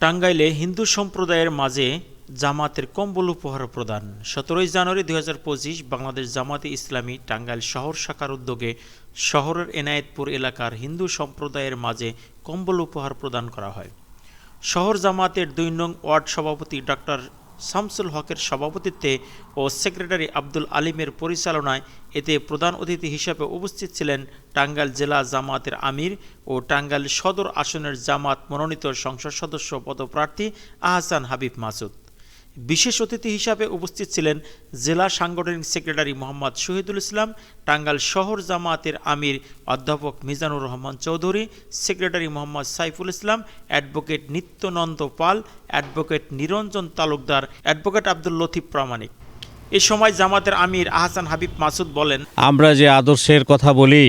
টাঙ্গাইলে হিন্দু সম্প্রদায়ের মাঝে জামাতের কম্বল উপহার প্রদান। সতেরোই জানুয়ারি দু হাজার পঁচিশ বাংলাদেশ জামাতে ইসলামী টাঙ্গাইল শহর শাখার উদ্যোগে শহরের এনায়েতপুর এলাকার হিন্দু সম্প্রদায়ের মাঝে কম্বল উপহার প্রদান করা হয়। শহর জামাতের দুই নং ওয়ার্ড সভাপতি ডক্টর শামসুল হকের সভাপতিত্বে ও সেক্রেটারি আব্দুল আলিমের পরিচালনায় এতে প্রধান অতিথি হিসেবে উপস্থিত ছিলেন টাঙ্গাইল জেলা জামাতের আমির ও টাঙ্গাইল সদর আসনের জামাত মনোনীত সংসদ সদস্য পদপ্রার্থী আহসান হাবিব মাসুদ। বিশেষ অতিথি হিসাবে উপস্থিত ছিলেন জেলা সাংগঠনিক সেক্রেটারি মোহাম্মদ শহীদুল ইসলাম, টাঙ্গাইল শহর জামাতের আমির অধ্যাপক Mizanur Rahman Chowdhury, secretary Mohammad Saiful Islam, advocate Nityananda Pal, advocate Niranjan Talukdar, advocate Abdul Latif Pramanik. এ সময় জামাতের আমির আহসান হাবিব মাসুদ বলেন, আমরা যে আদর্শের কথা বলি,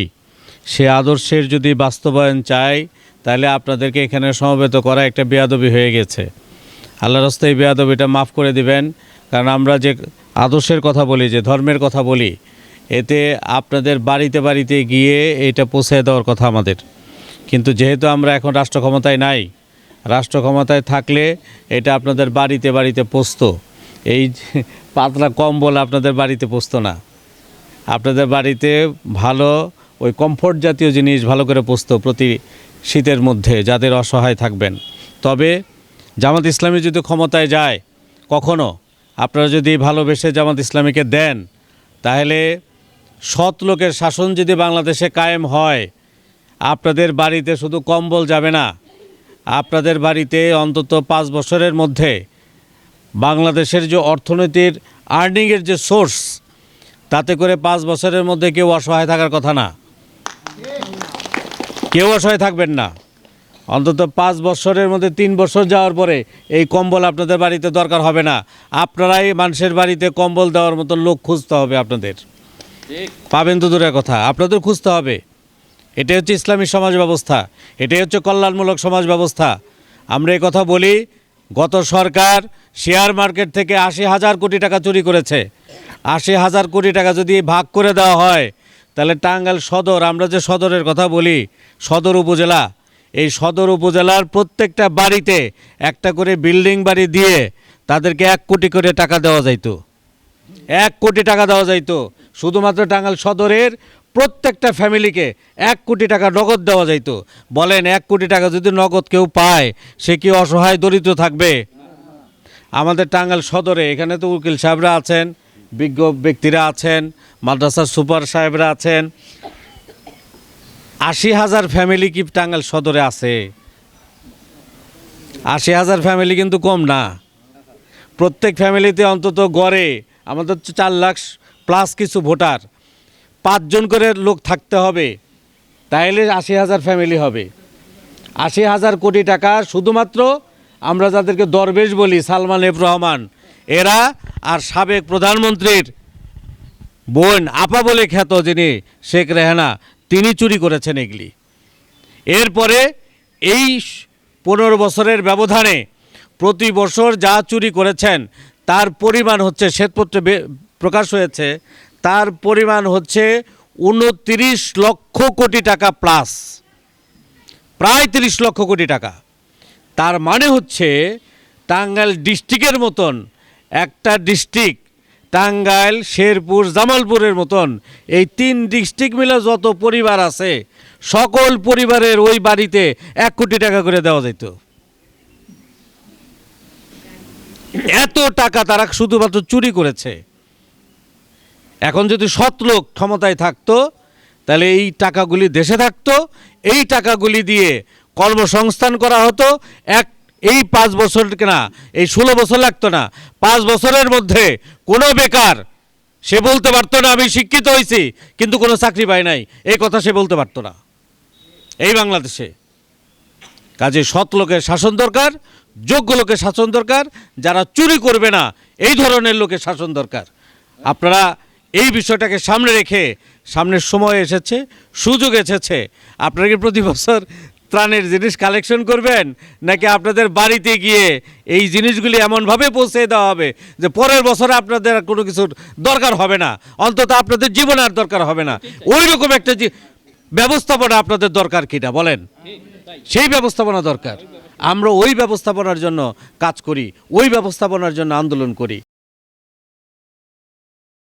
সে আদর্শের যদি বাস্তবায়ন চাই, তাহলে আপনাদেরকে এখানে সমবেত করা একটা বেয়াদবি হয়ে গেছে। আল্লাহ রাস্তায় এই বেয়াদবিটা মাফ করে দিবেন। কারণ আমরা যে আদর্শের কথা বলি, যে ধর্মের কথা বলি, এতে আপনাদের বাড়িতে বাড়িতে গিয়ে এটা পৌঁছে দেওয়ার কথা আমাদের। কিন্তু যেহেতু আমরা এখন রাষ্ট্র ক্ষমতায় নাই, রাষ্ট্র ক্ষমতায় থাকলে এটা আপনাদের বাড়িতে বাড়িতে পোস্ত এই পাতলা কম্বল আপনাদের বাড়িতে পোস্ত না। আপনাদের বাড়িতে ভালো, ওই কমফোর্ট জাতীয় জিনিস ভালো করে পোস্ত প্রতি শীতের মধ্যে, যাদের অসহায় থাকবেন। তবে জামাত ইসলামী যদি ক্ষমতায় যায়, কখনো? আপনারা যদি ভালোবেসে জামাত ইসলামীকে দেন, তাহলে সৎ লোকের শাসন যদি বাংলাদেশে কায়েম হয়, আপনাদের বাড়িতে শুধু কম্বল যাবে না, আপনাদের বাড়িতে অন্তত পাঁচ বছরের মধ্যে বাংলাদেশের যে অর্থনীতির আর্নিংয়ের যে সোর্স, তাতে করে পাঁচ বছরের মধ্যে কেউ অসহায় থাকার কথা না। কেউ অসহায় থাকবেন না। অন্তত পাঁচ বছরের মধ্যে তিন বছর যাওয়ার পরে এই কম্বল আপনাদের বাড়িতে দরকার হবে না। আপনারাই মানুষের বাড়িতে কম্বল দেওয়ার মতো লোক খুঁজতে হবে আপনাদের। পাবেন তো দূরের কথা, আপনাদের খুঁজতে হবে। এটাই হচ্ছে ইসলামী সমাজ ব্যবস্থা, এটাই হচ্ছে কল্যাণমূলক সমাজ ব্যবস্থা। আমরা কথা বলি, গত সরকার শেয়ার মার্কেট থেকে আশি হাজার কোটি টাকা চুরি করেছে। আশি হাজার কোটি টাকা যদি ভাগ করে দেওয়া হয়, তাহলে টাঙ্গাইল সদর, আমরা যে সদরের কথা বলি, সদর উপজেলা এই সদর উপজেলার প্রত্যেকটা বাড়িতে একটা করে বিল্ডিং বাড়ি দিয়ে তাদেরকে এক কোটি করে টাকা দেওয়া যাইতো। এক কোটি টাকা দেওয়া যাইতো। শুধুমাত্র টাঙ্গাল সদরের প্রত্যেকটা ফ্যামিলিকে এক কোটি টাকা নগদ দেওয়া যাইতো। বলেন, এক কোটি টাকা যদি নগদ কেউ পায়, সে কি অসহায় দরিদ্র থাকবে? আমাদের টাঙ্গাল সদরে, এখানে তো উকিল সাহেবরা আছেন, বিজ্ঞ ব্যক্তিরা আছেন, মাদ্রাসার সুপার সাহেবরা আছেন আশি হাজার ফ্যামিলি কি টাঙ্গাইল সদরে আছে? আশি হাজার ফ্যামিলি কিন্তু কম না। প্রত্যেক ফ্যামিলিতে অন্তত গড়ে আমাদের চার লাখ প্লাস কিছু ভোটার। পাঁচজন করে লোক থাকতে হবে, তাইলে আশি হাজার ফ্যামিলি হবে। আশি হাজার কোটি টাকা শুধুমাত্র আমরা যাদেরকে দরবেশ বলি, সালমান এফ রহমান, এরা আর সাবেক প্রধানমন্ত্রীর বোন, আপা বলে খ্যাত যিনি শেখ রেহানা তিনি চুরি করেছেন এগুলি। এরপরে এই পনেরো বছরের ব্যবধানে প্রতি বছর যা চুরি করেছেন, তার পরিমাণ হচ্ছে, শ্বেতপত্রে প্রকাশ হয়েছে, তার পরিমাণ হচ্ছে উনত্রিশ লক্ষ কোটি টাকা প্লাস। প্রায় তিরিশ লক্ষ কোটি টাকা। তার মানে হচ্ছে, টাঙ্গাইল ডিস্ট্রিক্টের মতন একটা ডিস্ট্রিক্ট টাঙ্গাইল, শেরপুর, জামালপুরের মতন এই তিন ডিস্ট্রিক্ট মিলে যত পরিবার আছে, সকল পরিবারের ওই বাড়িতে এক কোটি টাকা করে দেওয়া যেত এত টাকা তারা শুধুমাত্র চুরি করেছে। এখন যদি সৎ লোক ক্ষমতায় থাকতো, তাহলে এই টাকাগুলি দেশে থাকতো, এই টাকাগুলি দিয়ে কর্মসংস্থান করা হতো, এক এই পাঁচ বছর না এই ষোলো বছর লাগতো না। পাঁচ বছরের মধ্যে কোনো বেকার, সে বলতে পারতো না, আমি শিক্ষিত হয়েছি কিন্তু কোনো চাকরি পাই নাই। এই কথা সে বলতে পারতো না। এই বাংলাদেশে কাজে সৎ লোকের শাসন দরকার, যোগ্য লোকের শাসন দরকার, যারা চুরি করবে না, এই ধরনের লোকের শাসন দরকার। আপনারা এই বিষয়টাকে সামনে রেখে সামনের সময় এসেছে, সুযোগ এসেছে। আপনারা কি প্রতি বছর ত্রাণের জিনিস কালেকশন করবেন নাকি আপনাদের বাড়িতে গিয়ে এই জিনিসগুলি এমনভাবে পৌঁছে দেওয়া হবে যে পরের বছরে আপনাদের কোনো কিছুর দরকার হবে না অন্তত আপনাদের জীবনে আর দরকার হবে না। ওই রকম একটা ব্যবস্থাপনা আপনাদের দরকার কিনা বলেন? সেই ব্যবস্থাপনা দরকার। আমরা ওই ব্যবস্থাপনার জন্য কাজ করি ওই ব্যবস্থাপনার জন্য আন্দোলন করি।